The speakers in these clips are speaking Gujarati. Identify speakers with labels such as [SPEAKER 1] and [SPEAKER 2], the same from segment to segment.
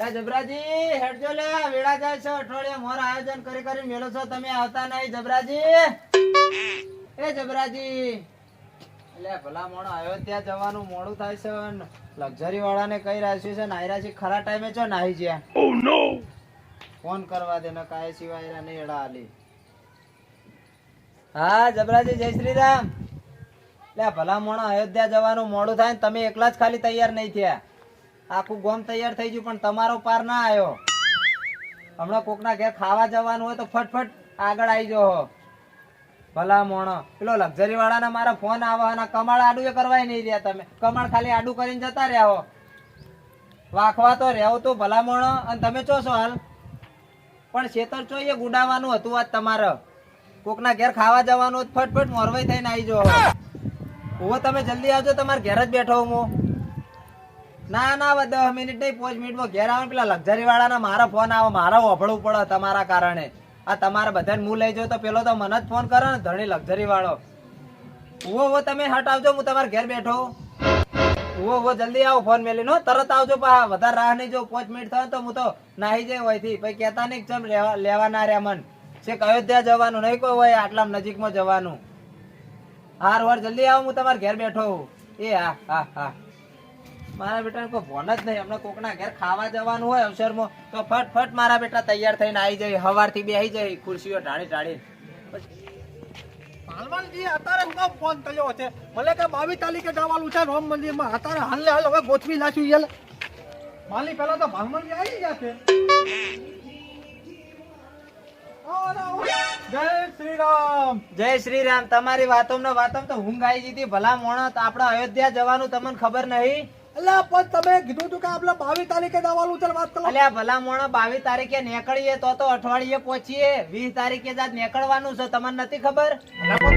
[SPEAKER 1] લે જબરાજી હેડજો લે. વેળા જાય છે અઠવાડિયા. મોર આયોજન કરી કરી મેળો છો. તમે આવતા નહીં જબરાજી. એ જબરાજી. એટલે ભલા મોણો અયોધ્યા જવાનું મોડું થાય છે. લક્ઝરી વાળાને કઈ રાખ્યું છે નાયરા છે ખરા ટાઈમે છો નાહી જ્યાં? ફોન કરવા દે ને કાય સિવાય નહીં એડા આલી હા જબરાજી જય શ્રી રામ. લે ભલા મોણો અયોધ્યા જવાનું મોડું થાય ને તમે એકલા જ ખાલી તૈયાર નહીં થયા. આખું ગોમ તૈયાર થઈ ગયું, પણ તમારો પાર ના આવ્યો. હમણાં કોકના ઘેર ખાવા જવાનું હોય તો ફટફટ આગળ આવી જાઓ. ભલા મોણો. પેલો લક્ઝરી વાળાના મારા ફોન આવવાના કમાળ આડું એ કરવાય નહીં રહ્યા તમે. કમાળ ખાલી આડું કરીને જતા રહ્યા હો વાખવા તો રહેવો તો ભલા મોણો, અને તમે ચો છો હાલ? પણ છેતર ચો એ ગુડાવાનું હતું આજ તમારે? કોકના ઘેર ખાવા જવાનું ફટફટ મોરવાઈ થઈને આવી જાઓ. હું તમે જલ્દી આવજો, તમારા ઘેર જ બેઠો હું. ના ના, હવે દસ મિનિટ નહીં, પાંચ મિનિટમાં ઘેર આવે પેલા લક્ઝરી વાળાના મારા ફોન આવે, મારો ઓભળવું પડે તમારા કારણે. આ તમારા બધાને હું લઈ જાઉં તો પેલો તો મને જ ફોન કરે ને, ધણી લક્ઝરી વાળો ઓ ઓ તમે હટ આવજો હું તમારા ઘેર બેઠો ઓ ઓ જલ્દી આવો ફોન મેલી નો તરત આવજો, પા, વધારે રાહ નહીં જો પાંચ મિનિટ થાય તો હું તો નાહી જાય હોયથી પછી કહેતા નહીં ચમ લેવા લેવા ના રહ્યા મન. છે અયોધ્યા જવાનું, નહીં કોઈ હોય આટલા નજીકમાં જવાનું. હાર વાર જલ્દી આવો, હું તમારા ઘેર બેઠો એ, હા હા હા. મારા બેટાને કોઈ ફોન જ નહીં. અમને કોકના ઘેર ખાવા જવાનું હોય અવસરમાં તો ફટ ફટ મારા બેટા તૈયાર થઈને આવી જાય હવારથી બેસી જાય ખુરશીઓ ઢાળી ટાળી
[SPEAKER 2] હનુમાનજી અત્યારે હું ફોન કર્યો છે? ભલે કે બાવીસ તારીખે જવાનું છે રામ મંદિરમાં અત્યારે હાલ હાલ હવે ગોઠવી નાખ્યું યાર માલી પહેલા તો ભાલમંદી આવી આવો. જય શ્રી રામ
[SPEAKER 1] જય શ્રી રામ તમારી વાતોમ ને વાતોમ તો ઊંઘ આવી જતી. ભલા મોણ આપડે અયોધ્યા જવાનું તમને ખબર નહીં.
[SPEAKER 2] એટલે પણ તમે કીધું હતું કે આપણે બાવીસ તારીખે જવાનું ઉતર વાત કરો.
[SPEAKER 1] અલ્યા ભલા મોણા બાવીસ તારીખે નીકળીએ તો તો અઠવાડિયે પહોંચીએ. વીસ તારીખે જ નીકળવાનું છે તમને નથી ખબર?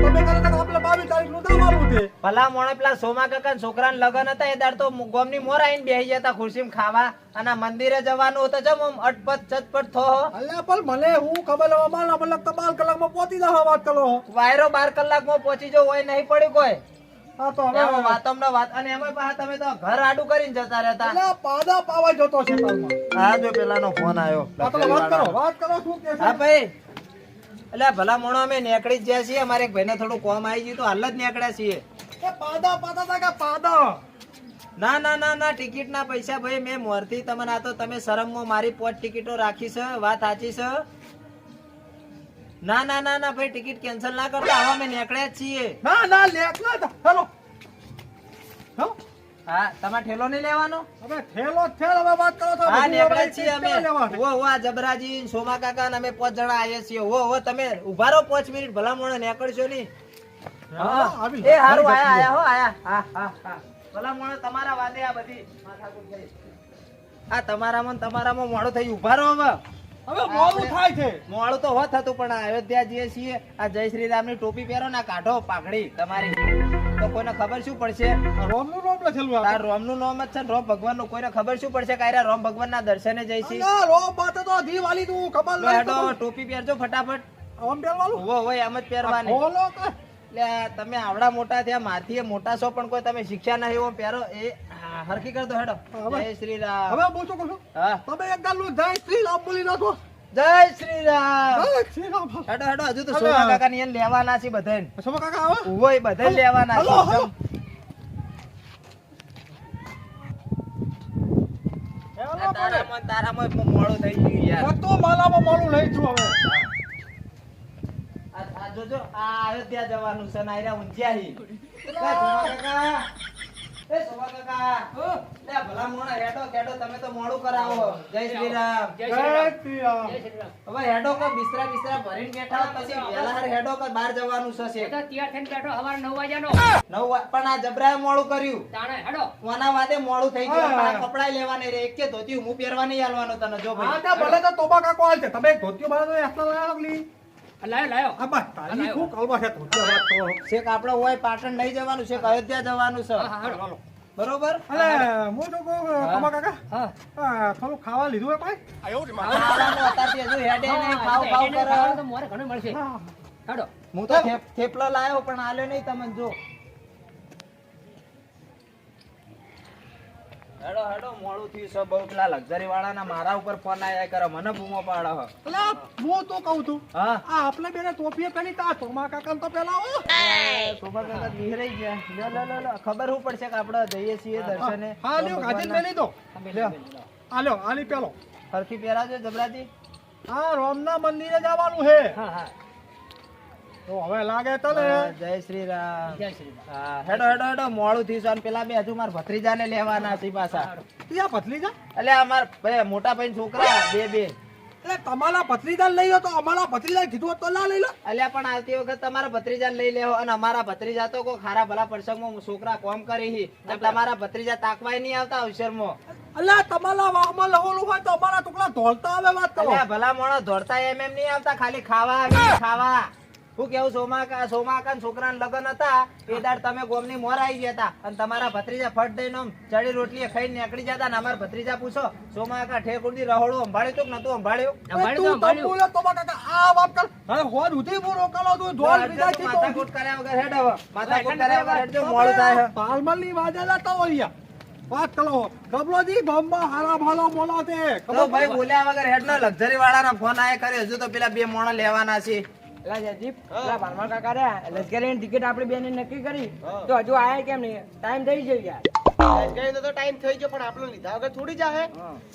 [SPEAKER 2] તમે કહો કે આપણે બાવીસ તારીખનું જવાનું છે.
[SPEAKER 1] ભલા મોણા પેલા સોમા કાકા છોકરાને લગન હતા એ દાડ તો ગોમની મોર આવીને બેસી જતા ખુરશીમાં ખાવા. અને મંદિરે જવાનું હતું જમ અટપટ ચટપટ થો.
[SPEAKER 2] એટલે પણ મને હું ખબર લેવા મારા મતલબ તો બાર કલાકમાં પહોંચી જવા વાત કરો.
[SPEAKER 1] વાયરો બાર કલાકમાં પહોંચી જો હોય નહીં પડ્યું કોઈ.
[SPEAKER 2] તો હવે
[SPEAKER 1] વાતોમ ને વાત અને એમાં પાછા તમે તો ઘર આડું કરીને જતા રહેતા.
[SPEAKER 2] એટલે પાદા પાવા જતો છે તાલમાં.
[SPEAKER 1] હા જો પેલાનો ફોન આવ્યો.
[SPEAKER 2] તો વાત કરો વાત કરો શું કે
[SPEAKER 1] હા ભાઈ. એટલે ભલા મોણો અમે નીકળી જ જ્યાં છીએ. અમારે એક ભાઈને થોડું કોમ આવી ગયું તો હાલ જ નીકળ્યા છીએ.
[SPEAKER 2] એ પાદા પાદા તા કે પાદા?
[SPEAKER 1] ના ના ના ના ટિકિટ ના પૈસા ભાઈ મેં મોરથી તમને આ તો તમે શરમમાં મારી પોચ ટિકિટો રાખી છે વાત સાચી છે. ના ના ના ના ભાઈ ટિકિટ કેન્સલ ના કરતા. હવે અમે નીકળ્યા જ છીએ.
[SPEAKER 2] ના ના લેક તો. હેલો. હા
[SPEAKER 1] તમારે ઠેલો નહીં લેવાનો?
[SPEAKER 2] હવે ઠેલો ઠેલ હવે વાત કરો તો
[SPEAKER 1] હા નીકળ્યા છીએ અમે? ઓ ઓ જબરાજી સોમા કાકા ને અમે પાંચ જણા આવીએ છીએ. ઓ ઓ તમે ઊભા રહો પાંચ મિનિટ ભલા મોણે નીકળશો નહીં. હા. એ હારું આયા આયા હો આયા. હા હા હા. ભલા મોણે તમારા વાદે આ બધી માથાકૂટ કરી. આ તમારામાં તમારામાં મોડો થઈ ઊભા રહો હવે.
[SPEAKER 2] હવે મોડું થાય છે.
[SPEAKER 1] મોડું તો હોત હતું પણ અયોધ્યા જઈએ છીએ આ જય શ્રી રામની ટોપી પહેરો ના કાઢો પાઘડી તમારી. તો કોઈને ખબર શું પડશે?
[SPEAKER 2] રોમનું રોમ લખેલું આ.
[SPEAKER 1] રોમનું નામ જ છે રોમ ભગવાનનું કોઈને ખબર શું પડશે કે રોમ ભગવાન ના દર્શને જઈશી
[SPEAKER 2] ના, રોમ બાતે તો ધી વાલી તું ખબર
[SPEAKER 1] લો હેડો ટોપી પહેરજો ફટાફટ.
[SPEAKER 2] ઓમ પહેરવાનું?
[SPEAKER 1] ઓ હોય એમ જ પહેરવાની. બોલો તમે આવડા મોટા થયા માથી મોટા છો પણ કોઈ તમે શિક્ષા નહીં એવો પહેરો. એ હરખી કરતો હેડો. જય શ્રી રામ
[SPEAKER 2] હવે શું કહું
[SPEAKER 1] હા.
[SPEAKER 2] તમે એક ગાલું જય શ્રી રામ બોલી નાખો.
[SPEAKER 1] જય શ્રી રામ
[SPEAKER 2] જય શ્રી રામ
[SPEAKER 1] હેડો હેડો હજુ તો સોમા કાકા ની લેવાના છે બધાને.
[SPEAKER 2] સોમા કાકા આવો?
[SPEAKER 1] એ બધાને લેવાના છે તારામાં તારામાં મોડું થઈ ગયું યાર.
[SPEAKER 2] તો માલામાં મોડું લઈ છું હવે.
[SPEAKER 1] જોજો આ અયોધ્યા જવાનું છે ને આયરા ઊંઝિયા હી. કાકા. એ સોમા કાકા લે ભલા મોણા હેડો હેડો તમે તો મોડું કરાવો. જય શ્રી રામ.
[SPEAKER 2] જય શ્રી રામ.
[SPEAKER 1] હવે હેડો કો બિસ્તરા બિસ્તરા ભરીને બેઠા પછી વહેલા હેડો કો બહાર જવાનું છે શેઠ.
[SPEAKER 3] તૈયાર થઈને બેઠો સવારે નવ વાગ્યાનો.
[SPEAKER 1] નવ પણ આ જબરાએ મોડું કર્યું.
[SPEAKER 3] તાણે હેડો.
[SPEAKER 1] કોના વાદે મોડું થઈ ગયું?
[SPEAKER 2] હા.
[SPEAKER 1] પણ આ કપડાય લેવા રે. એક કે ધોતી હું પહેરવા નહીં આલવાનો તને જો
[SPEAKER 2] હા
[SPEAKER 1] ભાઈ
[SPEAKER 2] ભલે તો તોબા કાકો હાલ છે તમે ધોતી તો લાયા
[SPEAKER 3] લાયો લાયો.
[SPEAKER 2] આ બસ તારી શું કલવા છે ધોતિયો વાત
[SPEAKER 1] આપણે હોય પાટણ નહીં જવાનું શેખ અયોધ્યા જવાનું છે
[SPEAKER 3] હા, હા, હેડો.
[SPEAKER 2] ચાલો.
[SPEAKER 1] બરોબર?
[SPEAKER 2] અલે હું તો કહું તોબા કાકા?
[SPEAKER 3] હા.
[SPEAKER 2] થોડું ખાવા લીધું હે ભાઈ
[SPEAKER 1] ખાવાનું અત્યારથી હજુ હેડે નહીં, ખાવ ખાવ કરે.
[SPEAKER 3] તો મોરે ઘણું મળશે.
[SPEAKER 2] હા.
[SPEAKER 1] હું તો થેપલો લાયો પણ આલ્યો નહીં તમને જો. હેડો હેડો મોડું થયું છે બહુ પેલા લક્ઝરી વાળાના મારા ઉપર ફોન આયા કરે મને બૂમો પાડો હો.
[SPEAKER 2] અલા હું તો કહું છું
[SPEAKER 1] હા?
[SPEAKER 2] આ આપણે બેને ટોપીએ પેલી તા ચોમા કાકા તો પેલા હો
[SPEAKER 1] શોભા કાકા નિહરાઈ ગયા. લે લે લો, લો. ખબર હું પડશે કે આપણે જઈએ છીએ દર્શને.
[SPEAKER 2] હા લ્યો ગાજી મેલી દો. લ્યો. આ લ્યો આલી પેલો
[SPEAKER 1] ફરથી પહેરાજો જબરાજી?
[SPEAKER 2] આ રોમના મંદિરે જવાનું હે.
[SPEAKER 3] હા હા.
[SPEAKER 2] તો હવે લાગે તને?
[SPEAKER 1] જય શ્રી રામ
[SPEAKER 3] જય શ્રી રામ.
[SPEAKER 1] હેડો હેડો હેડો મોડું થયું છે. પેલા બે હજુ મારા ભત્રીજાને લેવાના છે પાછા.
[SPEAKER 2] ત્યાં પતલી જા
[SPEAKER 1] એટલે અમાર મોટા ભાઈ છોકરા બે બે.
[SPEAKER 2] એટલે તમારા ભત્રીજા લઈ લો તો અમારા ભત્રીજા કીધું તો ના લઈ લો.
[SPEAKER 1] અલ્યા પણ આવતી વખત તમારા ભત્રીજાને લઈ લેવો અને અમારા ભત્રીજા તો કોઈ ખારા ભલા પ્રસંગમાં છોકરા કોમ કરી તમારા ભત્રીજા તાકવાય નહીં આવતા અવસરમાં.
[SPEAKER 2] અલ્યા તમારા વાહમાં લવાનું હોય તો અમારા ટુકડા ધોળતા આવે વાત કરો.
[SPEAKER 1] ભલા મોણો દોડતા એમ એમ નહીં આવતા. ખાલી ખાવા ખાવા. હું કેવું સોમાકા સોમાકા છોકરાના લગ્ન હતા એ દાડ તમે ગોમની મોર આવી ગયા હતા. અને તમારા ભત્રીજા ફટ દઈને આમ ચડી રોટલી ખાઈને નીકળી જતા ને અમારા ભત્રીજા પૂછો સોમાકા ઠેકુરથી રહોડું સંભાળ્યું તું કે નતું
[SPEAKER 2] તું
[SPEAKER 3] તો
[SPEAKER 2] તો તો કાકા આ વાત કર હવે હોદ ઉધી હું રોકાલો તું ધોળ પીધા છે તો
[SPEAKER 1] માથાકૂટ કર્યા વગર હેડ હવે. માથાકૂટ કર્યા વગર હેડજો, મોડું થાય
[SPEAKER 2] પાલમલની વાજે જતા હોય વાત કરો ગબલોજી ગામમાં હારા ભાલો બોલો
[SPEAKER 1] ભાઈ બોલ્યા વગર હેડ ના લક્ઝરી વાળાના ફોન આયા કરે. હજુ તો પેલા બે મોણો લેવાના છે.
[SPEAKER 4] એલા જયદીપ પેલા ભારમાળ કાકા રહ્યા. લશ્કરીની ટિકિટ આપણે બેને નક્કી કરી. તો હજુ આયા કેમ નહીં? ટાઈમ થઈ ગયો યાર.
[SPEAKER 5] ગઈ તો ટાઈમ થઈ ગયો પણ આપણો લીધા વગર થોડી જાહે.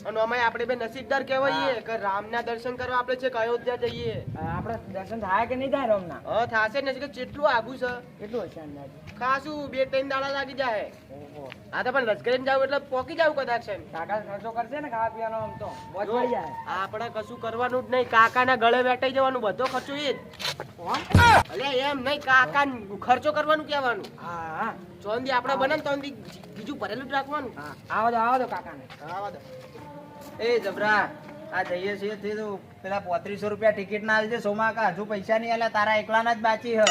[SPEAKER 5] અને અમે આપણે બે નસીબદાર કહેવાઈએ કે રામના દર્શન કરવા આપણે છે અયોધ્યા જઈએ.
[SPEAKER 4] આપણે દર્શન થાય કે નહીં થાય રોમના?
[SPEAKER 5] હા થાશે ને કેટલું આગું છે.
[SPEAKER 4] કેટલું હશે અંદાજે.
[SPEAKER 5] ખાસું બે ત્રણ દાડા લાગી જાય હા તો પણ લશ્કરી જાવ એટલે પોકી જાવ કદાચ છે
[SPEAKER 4] કાકા ખર્ચો કરશે ને ખાવા પીવાનો આમ તો. મોજ પડી જાય.
[SPEAKER 5] આપણે કશું કરવાનું જ નહીં. કાકાના ગળે બેઠાઈ જવાનું બધો ખર્ચો એ જ. અલે એમ નહીં કાકા ખર્ચો કરવાનું કહેવાનું.
[SPEAKER 4] હા
[SPEAKER 5] ચોંદી આપણે બને તોંદી બીજું ભરેલું જ રાખવાનું.
[SPEAKER 4] આવો દો આવો દો કાકાને.
[SPEAKER 5] આવો દો.
[SPEAKER 1] એ જબરા આ જઈએ છીએ તે તો પેલા પોત્રીસો રૂપિયા ટિકિટ ના આલજે સોમાકા હજુ પૈસા નહીં આલ્યા તારા એકલાના જ બાકી હ.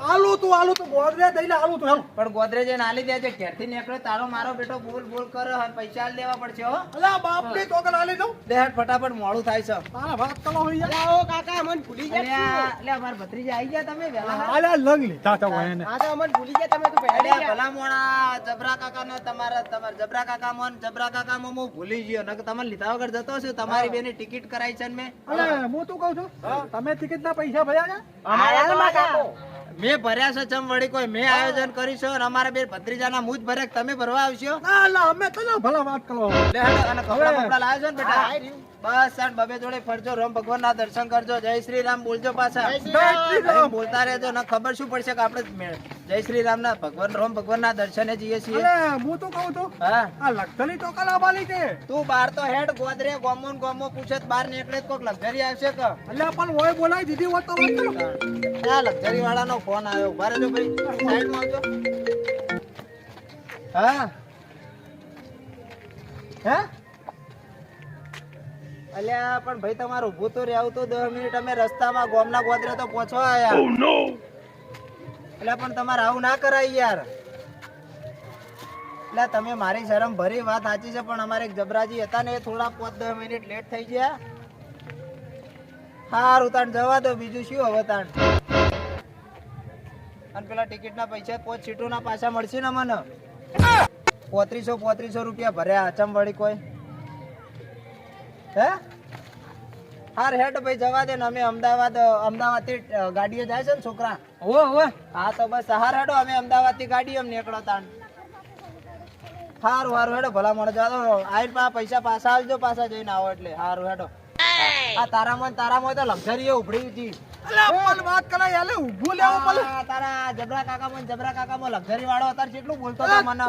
[SPEAKER 2] આલુ તું આલુ તું ગોદરે દઈને આલુ તું હેલો.
[SPEAKER 1] પણ ગોદરેજ એને આલી દેજે ઘેરથી નીકળે. તારો મારો બેટો બોલ બોલ કરે પૈસા આલી દેવા પડશે હો.
[SPEAKER 2] અલા બાપની કલ આલી દઉં.
[SPEAKER 1] લે ફટાફટ મોડું થાય છે.
[SPEAKER 2] હા વાત કરો હોય યાર
[SPEAKER 5] ઓ કાકા મન ભૂલી ગયા
[SPEAKER 1] અલ્યા, અમારા ભત્રીજા આવી ગયા તમે વેલા હા?
[SPEAKER 2] આલ્યા લંગ લીધા તા હોય એને
[SPEAKER 5] હા તો મન ભૂલી ગયા તમે તો પહેલા
[SPEAKER 1] ભલા મોણા જબરા કાકા ને તમારા તમારા જબરા કાકા મોન જબરા કાકા મો હું ભૂલી ગયો. નકર તમે લીધા વગર જતો છો. તમારી બેની ટિકિટ કરાઈ છે ને મેં.
[SPEAKER 2] અલે હું તું કહું છું? તમે ટિકિટ ના પૈસા ભર્યા છે?
[SPEAKER 1] અમારા તો આયા. મેં ભર્યા છે ચમ વળી કોઈ? મેં આયોજન કર્યું છે અને અમારા બે ભત્રીજાના મુજ ભરે તમે ભરવા આવશો?
[SPEAKER 2] ના અમે તો ભલા વાત કરો.
[SPEAKER 1] લે અને કપડા બપડા લાવ્યો છો ને બેટા? બસ સાહેબ બબે જોડે ફરજો રામ ભગવાન ના દર્શન કરજો. જય શ્રી રામ બોલજો પાછા. બોલતા રહેજો ના ખબર શું પડશે કે આપણે જય શ્રી રામ ના ભગવાન રામ ભગવાન ના દર્શને જઈએ છીએ.
[SPEAKER 2] હું તો કહું છું
[SPEAKER 1] હા.
[SPEAKER 2] ટોકર લાવવાની છે.
[SPEAKER 1] તું બાર તો હેડ ગોદરે ગોમો ગોમો પૂછે બાર નીકળે તો કોક લક્ઝરી આવશે કે?
[SPEAKER 2] એટલે પણ હોય બોલાવી દીધી હોત તો
[SPEAKER 1] આ લક્ઝરી વાળાનો ફોન આવ્યો. ઊભા રહેજો ભાઈ. સાઈડમાં આવજો. હા. હે? અલ્યા પણ ભાઈ તમારું ઊભું તો રહેવું તો દસ મિનિટ. અમે રસ્તામાં ગોમના ગોદરે તો પહોંચવા આયા. એટલે પણ તમારે આવું ના કરાય યાર. એટલે તમે મારી શરમ ભરી વાત સાચી છે પણ અમારે એક જબરાજી હતા ને એ થોડા પાંચ દસ મિનિટ લેટ થઈ ગયા. હારું તાણ જવા દો બીજું શું હવે તાણ? અને પેલા ટિકિટના પૈસા પોચ સીટો ના પાછા મળશે ને મને? પોત્રીસો પોત્રીસો રૂપિયા ભર્યા અચમ વળી કોઈ. હે? હાર હેડ ભાઈ જવા દે ને અમે અમદાવાદ અમદાવાદથી ગાડીઓ જાય છે ને છોકરા.
[SPEAKER 4] ઓ ઓ
[SPEAKER 1] હા તો બસ હાર હેડો અમે અમદાવાદથી ગાડી એમ નીકળો તાણ. હારું હારું હેડો ભલા મળે જાઓ આઈ પા પૈસા પાછા આવજો પાછા જઈને આવો એટલે. હારું હેડો. આ તારા મન તારા તારામાં તો લક્ઝરી ઉભડી હતી.
[SPEAKER 2] અલે પણ વાત કરે યાલે ઊભું લેવું પડે
[SPEAKER 1] તારા જબરા કાકા મન જબરા કાકા મો લક્ઝરી વાળો અત્યારે કેટલું બોલતો તો મને.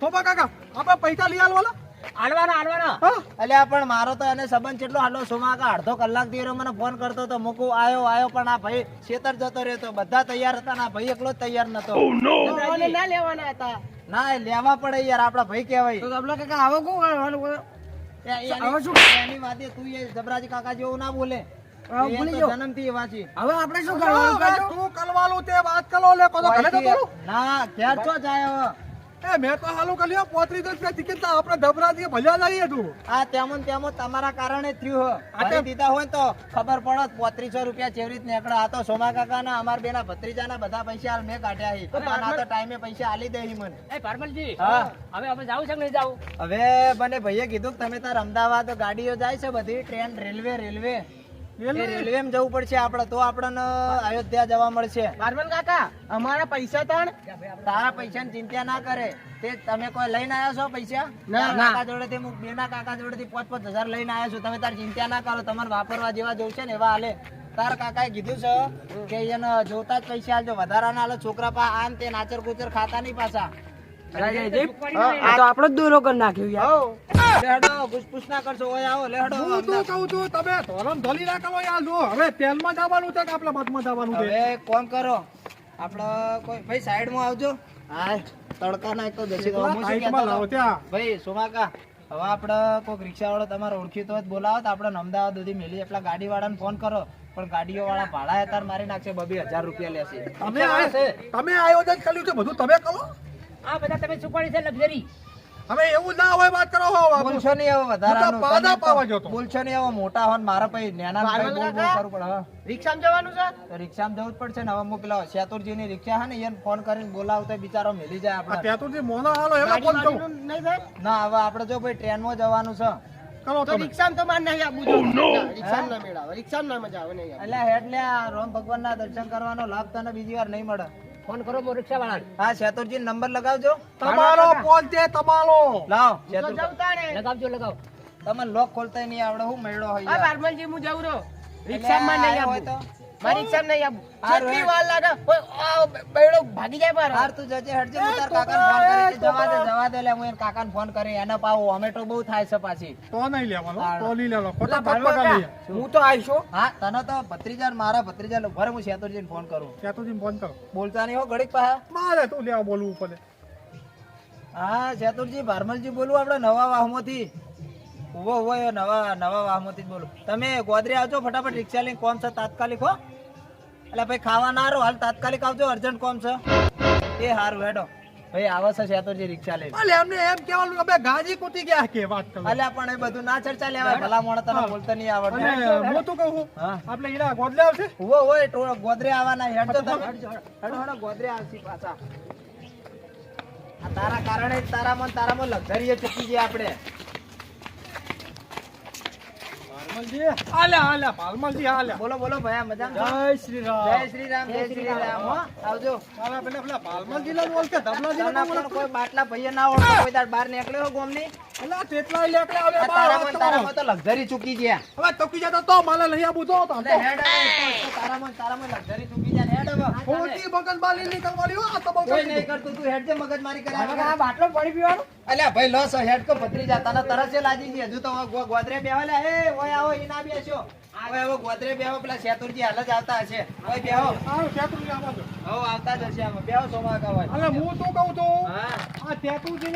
[SPEAKER 2] તો કાકા આપણે પૈસા લઈ આલવાના?
[SPEAKER 4] આલવાનો આલવાનો
[SPEAKER 1] અલ્યા પણ મારો તો એને સંબંધ કેટલો હાલો સોમા અડધો કલાકથી મને ફોન કરતો હતો. મૂકું આયો આયો પણ આ ભાઈ ખેતર જતો રહ્યો બધા તૈયાર હતા ને ભાઈ એકલો જ તૈયાર નતો.
[SPEAKER 5] ના લેવાના હતા.
[SPEAKER 1] ના લેવા પડે યાર આપડા ભાઈ કહેવાય.
[SPEAKER 4] તો ગબલા કાકા આવો કોણ કરવાનું હવે શું?
[SPEAKER 1] એની વાતે તું એ જબરાજી કાકા જેવું ના બોલે. જન્મથી એવા
[SPEAKER 4] હવે આપણે શું કરવાનું?
[SPEAKER 2] તું કલવાલું તે વાત કરો લે
[SPEAKER 1] ના ક્યાં છો જાય હવે.
[SPEAKER 2] એ મેં તો હાલો કર્યો પોત્રીસ રૂપિયા ટિકિટ તો આપણે ધબરાથી ભલ્યા લઈએ તું.
[SPEAKER 1] આ તેમ તેમ તમારા કારણે થયું હો.
[SPEAKER 2] આ
[SPEAKER 1] ભરી
[SPEAKER 2] તો-
[SPEAKER 1] દીધા હોય તો ખબર પડત પોત્રીસો રૂપિયા ચેવી નીકળે આ તો સોમા કાકા ના અમાર બેના ભત્રીજાના બધા પૈસા હાલ મેં કાઢ્યા હી. અને આ તો ટાઈમે પૈસા આલી દે મને.
[SPEAKER 3] એ પારમલજી
[SPEAKER 1] હા.
[SPEAKER 3] હવે અમે જાવું છે કે નહીં જાવું?
[SPEAKER 1] હવે મને ભાઈએ કીધું કે તમે તાર અમદાવાદ ગાડીઓ જાય છે બધી ટ્રેન રેલવે રેલવે. રેલવે? માં જવું પડશે આપડે તો આપણને અયોધ્યા જવા મળશે.
[SPEAKER 5] બારમન કાકા અમારા પૈસા તણ?
[SPEAKER 1] તારા પૈસાની ચિંતા ના કરે. તે તમે કોઈ લઈને આવ્યા છો પૈસા?
[SPEAKER 5] ના, ના.
[SPEAKER 1] કાકા જોડેથી હું બેના કાકા જોડેથી પાંચ પાંચ હજાર લઈને આવ્યા છું. તમે તાર ચિંતા ના કરો તમારે વાપરવા જેવા જવું છે ને એવા હાલે. તાર કાકાએ કીધું છે કે એને જોતા જ પૈસા આલજો વધારાના હાલો. છોકરા પા આમ તે નાચર કુચર ખાતા નહીં પાછા.
[SPEAKER 4] આપડે આપણો જ દોરો કરી નાખ્યો યાર.
[SPEAKER 1] લેહડો ઘૂસપૂસ ના કરશો ઓય આવો લેહડો
[SPEAKER 2] હું તો કહું છું તમે ધોરણ ધોલી ના કરો યાર જો હવે તેલમાં જવાનું છે કે આપણે બસમાં જવાનું છે?
[SPEAKER 1] હવે કોમ કરો આપડે કોઈ ભાઈ સાઈડ આવજો. હા. તડકા ના તો દેશી દવા.
[SPEAKER 2] સાઈડમાં લાવો ત્યાં.
[SPEAKER 1] ભાઈ સોમાકા હવે આપણે કોઈક રિક્ષા વાળો તમારે ઓળખીતો હોય તો બોલાવો તો આપણે અમદાવાદ સુધી મેલી એટલા ગાડી વાળાને ફોન કરો. પણ ગાડીઓ વાળા ભાડા હતા મારી નાખશે બબી હજાર રૂપિયા લેશે.
[SPEAKER 2] તમે તમે આયોજન કર્યું છે બધું તમે કરો.
[SPEAKER 3] આ બધા તમે છુપાડી છે લક્ઝરી?
[SPEAKER 2] હવે એવું ના હોય વાત કરો હો.
[SPEAKER 1] બોલશો નહીં હવે વધારાનું
[SPEAKER 2] હું પાદા
[SPEAKER 1] તો
[SPEAKER 2] પાવા જતો.
[SPEAKER 1] બોલશો નહીં હવે મોટા હોન મારા પૈ નાના પછી બોલ બોલ કરવું પડે
[SPEAKER 5] રિક્ષામાં જવાનું છે?
[SPEAKER 1] રિક્ષામાં જવું જ પડશે ને હવે પેલા શેતુરજી ની રિક્ષા હે ને એને ફોન કરીને બોલાવો બિચારો મેલી જાય આપણે
[SPEAKER 2] શેતુરજી મોનો હાલો
[SPEAKER 5] એનો
[SPEAKER 2] ફોન કરું
[SPEAKER 5] નહીં થાય?
[SPEAKER 1] ના હવે આપણે જો ભાઈ ટ્રેનમાં જવાનું છે.
[SPEAKER 2] કરો
[SPEAKER 5] તો રિક્ષામાં તો માર નહીં આપવું જોઈએ. રિક્ષામાં ના મેળાવે રિક્ષામાં ના મજા આવે નહીં
[SPEAKER 1] એટલે હેડ લે રોમ રામ ભગવાન ના દર્શન કરવાનો લાભ તને બીજી વાર નહીં મળે.
[SPEAKER 3] ફોન કરો મો રિક્ષા વાળા
[SPEAKER 1] હા શેતુરજી નંબર લગાવજો.
[SPEAKER 2] તમારો ફોન છે તમારો.
[SPEAKER 1] લાવ.
[SPEAKER 3] લગાવજો લગાવ.
[SPEAKER 1] તમે લોક ખોલતા નહીં આવડે હું મેળો હોય
[SPEAKER 5] હા,
[SPEAKER 1] યાર.
[SPEAKER 5] હું જાઉં રો રિક્ષામાં નહીં
[SPEAKER 1] હોય તો.
[SPEAKER 5] મારે ઈચ્છા નહીં.
[SPEAKER 1] હારું,
[SPEAKER 5] કેટલી વાર લાગે? ઓય, આ ભાગી જાય મારો.
[SPEAKER 1] હાર તું જજે હટજે હું તાર કાકાને ફોન કરી કે જવા દે જવા દે લે હું એને કાકાને ફોન કરી એને પાવો ઓમેટો બહુ થાય છે પાછી.
[SPEAKER 2] તો નહીં લેવાનો તો લઈ લેલો ખોટા
[SPEAKER 4] કાકા, હું તો આવીશું
[SPEAKER 1] હા. તને તો ભત્રીજા મારા ભત્રીજા લો ભરે હું શેતુરજીને ફોન કરું.
[SPEAKER 2] પેતુરજીને ફોન કરો.
[SPEAKER 1] બોલતા નહીં હો ઘડીક પાહા
[SPEAKER 2] મારે તું લેવા બોલવું પડે.
[SPEAKER 1] હા શેતુરજી ભારમલજી બોલું આપણે નવા વાહમાંથી ઊભો ઊભો એ નવા નવા વાહમાંથી જ બોલો. તમે ગોદરી આવજો ફટાફટ રિક્ષા લઈને કોમ છે તાત્કાલિક હો. એટલે ભાઈ ખાવા ના રહો હાલ તાત્કાલિક આવજો અર્જન્ટ કોમ છે. એ હારું હેડો. ભાઈ આવે છે શેતુરજી રિક્ષા લઈને.
[SPEAKER 2] અલે એમને એમ કહેવાનું અમે ગાજી કૂટી ગયા કે વાત કરો.
[SPEAKER 1] અલે પણ એ બધું ના ચર્ચા લેવાય ભલા મોણ તને બોલતા નહીં આવડતું.
[SPEAKER 2] હું તો કહું આપણે ઈરા ગોદરે આવશે?
[SPEAKER 1] ઉવો હોય ગોદરે આવવાના હેડ તો તમે. હેડો. હેડો ગોદરે આવશે પાછા. આ તારા કારણે તારા મન તારા તારામાં લક્ઝરીએ ચૂકી ગયા આપણે.
[SPEAKER 2] પાલમલજી. આલે આલ્યા પાલમલજી આલે
[SPEAKER 1] બોલો બોલો ભાઈ મજા
[SPEAKER 2] જય શ્રી રામ
[SPEAKER 1] જય શ્રી રામ જય શ્રી રામ હો. આવજો.
[SPEAKER 2] મારા પેલા પેલા પાલમલજી ના બોલ કે ધબલાજી ના બોલ
[SPEAKER 1] કોઈ બાટલા ભઈએ ના ઓળખો કોઈ દાડ બહાર નીકળ્યો હો ગોમની?
[SPEAKER 2] અલા તેટલા લેકડા આવે
[SPEAKER 1] તારામાં ને
[SPEAKER 2] કરો.
[SPEAKER 1] તારામાં તો. લક્ઝરી ચૂકી ગયા.
[SPEAKER 2] હવે ચૂકી જતો તો માલે લઈ આબુ તો તો.
[SPEAKER 1] હેડ તારામાં ને તારામાં લક્ઝરી ચૂકી ગયા હેડ હવે.
[SPEAKER 2] ખોટી બગન બાલી નીકળવાળી હો આ તો બહુ
[SPEAKER 1] કોઈ
[SPEAKER 2] કરી
[SPEAKER 1] નહીં કરતું તું હેડ જે મગજમારી કર્યા
[SPEAKER 4] આ બાટલો પડી પીવાનો
[SPEAKER 1] અલ્યા ભાઈ લો સો હેડ કો ભત્રી જાતા તને તરસ જે લાજી ગઈ. હજુ તો ગોદરે બેહો લે એ ઓય આવો. ઈ ના બેસ્યો હવે હવે ગોદરે બેહો પેલા શેતુરજી હાલ જ આવતા હશે. ઓય બેહો.
[SPEAKER 2] સારું તેતુજી આવા
[SPEAKER 1] હો આવતા જ હશે આમાં. બેહો સોમા હોય
[SPEAKER 2] અલે હું તો કહું
[SPEAKER 1] તો
[SPEAKER 2] આ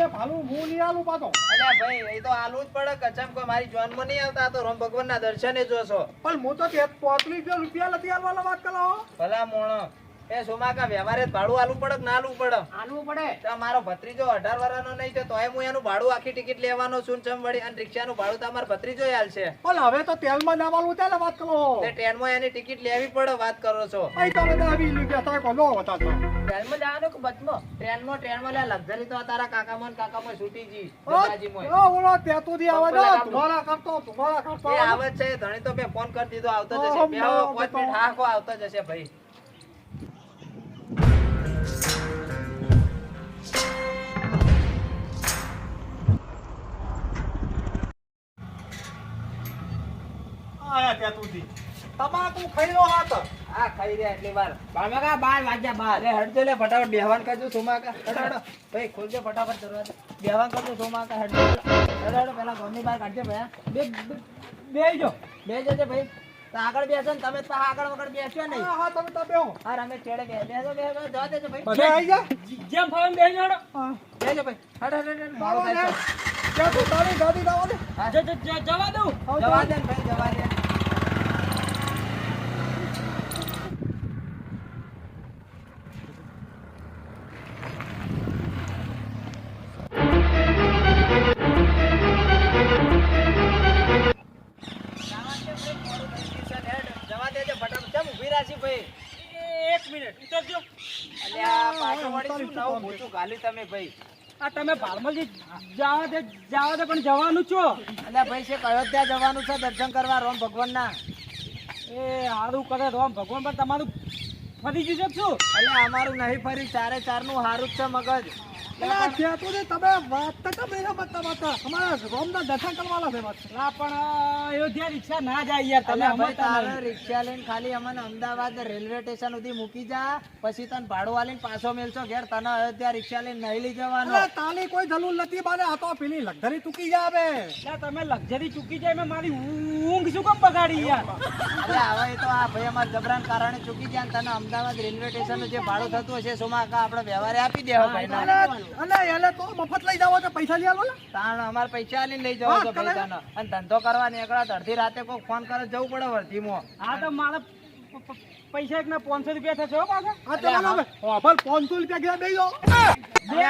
[SPEAKER 2] ને ભાલું હું નહીં આલું
[SPEAKER 1] ભાઈ એ તો આલુ જ પડે. કચમ કોઈ મારી જોનમાં નહીં આવતા. તો રામ ભગવાન ના દર્શને જોશો.
[SPEAKER 2] પણ હું તો તે પોતલી રૂપિયા નથી આલવાના વાત કરો
[SPEAKER 1] ભલા મોણો. એ સોમાકા વ્યવહારે ભાડું આલવું પડે કે ના આલવું પડે?
[SPEAKER 3] આલવું પડે.
[SPEAKER 1] તો મારો ભત્રીજો અઢાર વર્ષનો નહીં છે તોય હું એનું ભાડું આખી ટિકિટ લેવાનો છું ચમ વળી અને રિક્ષાનું ભાડું તો અમારો ભત્રીજો હાલશે
[SPEAKER 2] પણ હવે તો તેલમાં નાવાનું ચાલે વાત કરો.
[SPEAKER 1] તે ટ્રેનમાં એની ટિકિટ લેવી પડે વાત કરો છો.
[SPEAKER 2] અહીં તમે તો આવી રૂપિયા થાય કોનો બતાવતો
[SPEAKER 1] ટ્રેનમાં જવાનું કે બસમાં ટ્રેનમાં ટ્રેનમાં લે લક્ઝરી તો તારા કાકામાં ને કાકામાં છૂટી જી
[SPEAKER 2] ઓ,
[SPEAKER 1] જગાજીમાં.
[SPEAKER 2] ઓ, ઓલો તેતુજી આવે
[SPEAKER 1] પેલા
[SPEAKER 2] છે
[SPEAKER 1] ગામનું.
[SPEAKER 2] તમારા કરતો તમારા કરતો
[SPEAKER 1] એ આવે છે. ધણી તો મેં ફોન કરી દીધો આવતો જ હશે
[SPEAKER 2] ઓહો,
[SPEAKER 1] પાંચ મિનિટ હા આવતો જ હશે ભાઈ.
[SPEAKER 2] આયા તેતુજી તમાકુ ખાઈ લો હાથ.
[SPEAKER 1] આ ખાઈ રહ્યા એટલી વાર
[SPEAKER 4] બાળકા બાર વાગ્યા બાર.
[SPEAKER 1] લે હટજો લે ફટાફટ બેહવાન કરજો સોમાકા હટો હટો ભાઈ ખોલજો ફટાફટ દરવાજા. બેહવાન કરજો સોમાકા હટજો હટો હટો પેલા ઘરની બહાર કાઢજો ભાઈ બે બે- બેહજો બે જજો ભાઈ તો આગળ બેસો ને તમે તો આગળ વગર બેસ્યો નહીં.
[SPEAKER 2] હા હા તમે તો બેહો.
[SPEAKER 1] હા રમે છેડે બે. બેસો બેસો જવા દેજો ભાઈ.
[SPEAKER 2] બધા આવી જા.
[SPEAKER 3] જેમ ફાવે બે જણો
[SPEAKER 2] હા.
[SPEAKER 1] બેજો ભાઈ. હટો હટો હટો
[SPEAKER 2] ચાલો
[SPEAKER 1] મોડું
[SPEAKER 2] ને.
[SPEAKER 1] થાય છે.
[SPEAKER 2] ત્યાં તું તારી ગાડી લાવો ને
[SPEAKER 1] હા,
[SPEAKER 3] જ- જ- જ- જવા દઉં.
[SPEAKER 1] જવા દે ભાઈ જવા દે. આલ્યું તમે ભાઈ.
[SPEAKER 3] આ તમે ભારમલજી જવા દે જવા દે પણ જવાનું છો?
[SPEAKER 1] અને ભાઈ છે અયોધ્યા જવાનું છે દર્શન કરવા રોમ ભગવાનના.
[SPEAKER 3] એ સારું કરે રોમ ભગવાન પણ તમારું ફરી જશે શું
[SPEAKER 1] એટલે અમારું નહીં ફરી ચારે ચારનું સારું જ છે મગજ.
[SPEAKER 2] તમે વાત તો કેમ નહીં સમજતા અમારા રોમના દર્શન કરવાના છે વાત.
[SPEAKER 3] ના પણ અયોધ્યા રિક્ષા ના જાય યાર તમે
[SPEAKER 1] અલ્યા તારે રિક્ષા લઈને ખાલી અમને અમદાવાદ રેલવે સ્ટેશન સુધી મૂકી જા પછી તને ભાડું આલીને પાછો મેલશો ઘેર તને અયોધ્યા રિક્ષા લઈને નહીં લઈ જવાનો.
[SPEAKER 2] તાલી કોઈ જરૂર નથી બાને આ તો પેલી લગધરી ચૂકી જાવે
[SPEAKER 3] તમે લક્ઝરી ચૂકી જાય મેં મારી ઊંઘ શું કેમ બગાડી યાર?
[SPEAKER 1] હવે તો આ ભાઈ અમારા જબરાન કારણે ચૂકી ગયા તને અમદાવાદ રેલવે સ્ટેશન જે ભાડું થતું હશે સોમાં આપણે વ્યવહારે આપી દેવા ભાઈ
[SPEAKER 2] અલે એને તો મફત લઈ જાવ તો પૈસા લઈ આવો ને.
[SPEAKER 1] તાણ અમાર પૈસા આલીને લઈ જવો છો પૈસાનો અને ધંધો કરવા નીકળ્યા તો અડધી રાતે કોઈ ફોન કરે જવું પડે વર્ધીમાં
[SPEAKER 3] હા તો મારે પૈસા એક ના પાંચસો રૂપિયા થશે પાછા.
[SPEAKER 2] તો ઓફર 500 રૂપિયા ગયા દઈ દો.
[SPEAKER 1] તે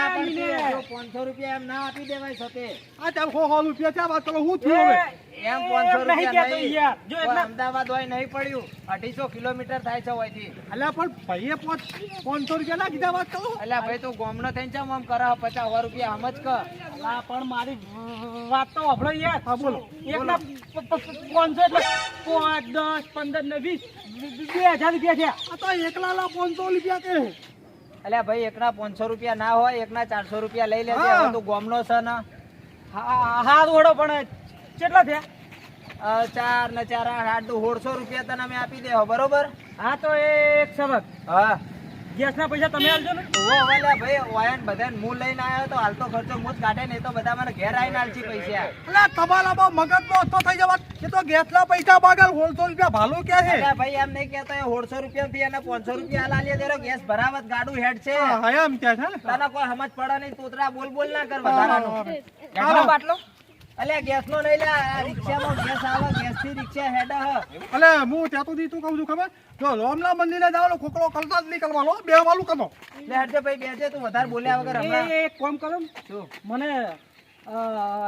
[SPEAKER 1] 500 રૂપિયા એમ ના આપી દેવાય સાથે.
[SPEAKER 2] આ હો હો રૂપિયા છે વાત કરો. હું થયું હવે?
[SPEAKER 1] એમ
[SPEAKER 3] એ,
[SPEAKER 1] 500
[SPEAKER 3] નહીં
[SPEAKER 1] રૂપિયા નહીં.
[SPEAKER 3] જો
[SPEAKER 1] અમદાવાદ હોય નહીં પડ્યું. અઢીસો કિલોમીટર થાય છે હોયથી.
[SPEAKER 2] અલ્યા પણ ભાઈએ પાંચ 500 રૂપિયા ના કીધા વાત કરો
[SPEAKER 1] અલ્યા ભાઈ તું ગોમનો થઈને ચમ આમ કરે પચાસ હજાર રૂપિયા સમજ કર.
[SPEAKER 3] હા પણ મારી વાત તો સાંભળો યાર.
[SPEAKER 2] હા બોલો.
[SPEAKER 3] એક ના પ- પ- પાંચસો એટલે પાંચ દસ પંદર ને વીસ. બે હજાર રૂપિયા છે.
[SPEAKER 2] આ તો એકલા લા 500 રૂપિયા કે?
[SPEAKER 1] અલ્યા ભાઈ એકના પાંચસો રૂપિયા ના હોય એકના ચારસો રૂપિયા લઈ લેજે. તું ગોમનો છે ને?
[SPEAKER 3] હા હા ઓળો પણ કેટલા થયા?
[SPEAKER 1] ચાર ને ચાર આઠ આઠ સોળસો રૂપિયા તને અમે આપી દેવો બરોબર?
[SPEAKER 3] હા તો એક સબક.
[SPEAKER 1] હા.
[SPEAKER 3] ગેસ ના પૈસા તમે આલજો ને.
[SPEAKER 1] ઓહો વાલા ભાઈ વાયન બધાને હું લઈને આવ્યો તો હાલતો ખર્ચો હું જ કાઢે ને તો બધા મને ઘેર આવીને આલજી પૈસા.
[SPEAKER 2] અલ્યા તમારામાં મગજનો હતો થઈ જવા કે તો ગેસના પૈસા બાગલ 1600 રૂપિયા ભાલો કે છે?
[SPEAKER 1] અલ્યા ભાઈ એમ નહીં કહેતો એ સોળસો રૂપિયા થી અને પાંચસો રૂપિયા હાલ લે તેરો ગેસ ભરાવત ગાડું હેડ છે.
[SPEAKER 2] હા એમ કે છે
[SPEAKER 1] તને કોઈ સમજ પડે નહીં તોતરા બોલ બોલ ના કર વધારાનો. બાટલો. અલ્યા ગેસ નો નહીં લે આ રિક્ષામાં ગેસ આવે ગેસથી રિક્ષા હેડ હ.
[SPEAKER 2] અલે હું ત્યાં તો કઉ કહું છું ખબર? જો રામના મંદિરે જવાનો ખોકળો કરતા જ નીકળવાનો બે વાલું કરો.
[SPEAKER 1] લે હેડજે ભાઈ બેજે તું વધારે બોલ્યા વગર હમણાં.
[SPEAKER 3] એક કામ કરો. મને અ,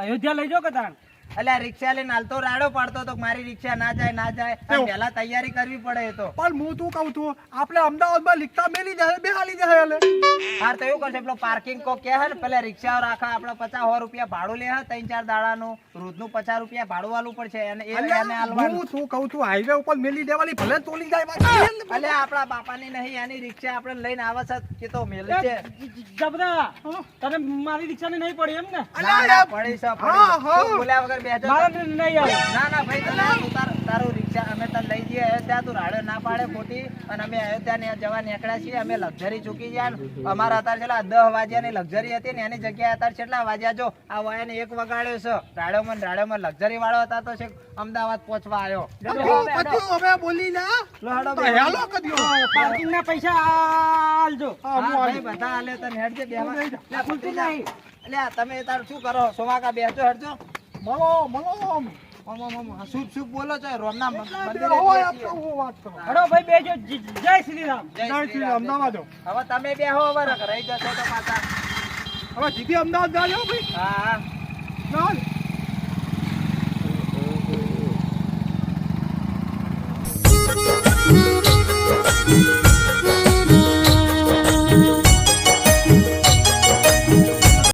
[SPEAKER 3] અયોધ્યા લઈ જાઓ કે તાણ?
[SPEAKER 1] અલ્યા રિક્ષા લઈને હાલતો રાડો પાડતો તો મારી રિક્ષા ના જાય ના જાય. પેલા તૈયારી કરવી પડે એ તો.
[SPEAKER 2] પણ હું તું કહું છું આપણે અમદાવાદમાં લીકતા મેલી જાય બે હાલી જાય એટલે
[SPEAKER 1] હાર તો એવું કરશે પેલો પાર્કિંગ કો કે હે પેલા રિક્ષા રાખા આપણે પચાસ સો રૂપિયા ભાડું લે હે ત્રણ ચાર દાડાનું. રોજનું પચાસ રૂપિયા ભાડું વાળું પડશે અને એને
[SPEAKER 2] હું તું કહું છું હાઈવે ઉપર મેલી દેવાની ભલે તોલી જાય ભલે
[SPEAKER 1] આપડા આપણા બાપાની નહીં એની રિક્ષા આપણે લઈને આવે છે કે તો મેલ છે.
[SPEAKER 3] જબરા તને મારી રિક્ષા ની નહીં પડી એમ ને?
[SPEAKER 1] પડી છે, પડી
[SPEAKER 2] હા,
[SPEAKER 1] છે.
[SPEAKER 2] હા.
[SPEAKER 1] તું બોલ્યા વગર બેસજો
[SPEAKER 3] મારા ને નહીં આવે.
[SPEAKER 1] ના ના ભાઈ તાર- રિક્ષા અમે તને લઈ જઈએ અયોધ્યા તું રાડો ના પાડે ખોટી અને અમે અયોધ્યા ને જવા નીકળ્યા છીએ અમે લક્ઝરી ચૂકી ગયા ને. અમારા અત્યારે છેલ્લા દસ વાગ્યાની લક્ઝરી હતી ને એની જગ્યાએ અત્યારે છેલ્લા વાગ્યા જો આ વાયાને એક વગાડ્યો છે. રાડોમાં રાડોમાં લક્ઝરી વાળો હતા તો છે અમદાવાદ પહોંચવા આવ્યો.
[SPEAKER 2] પછી હવે બોલી ના.
[SPEAKER 1] લો
[SPEAKER 2] તો હેલો કદ્યો
[SPEAKER 3] પાર્કિંગ ના પૈસા
[SPEAKER 1] ભાઈ, બધા હાલે તને હેડજે બેહવા.
[SPEAKER 2] હું લઈ
[SPEAKER 1] લે, અલ્યા, તમે તાર શું કરો? સોમાકા બેસજો હેડજો.
[SPEAKER 2] મળો મળો
[SPEAKER 1] શુભ શુભ બોલો છો રોમના
[SPEAKER 3] હડો ભાઈ બેજો. જય શ્રી રામ
[SPEAKER 1] જય શ્રી રામ
[SPEAKER 2] અમદાવાદ.
[SPEAKER 1] હવે તમે બેહો હવે રહી જશો તો
[SPEAKER 2] હવે જીતી અમદાવાદ જાજો ભાઈ.
[SPEAKER 1] હા. Thank
[SPEAKER 2] you.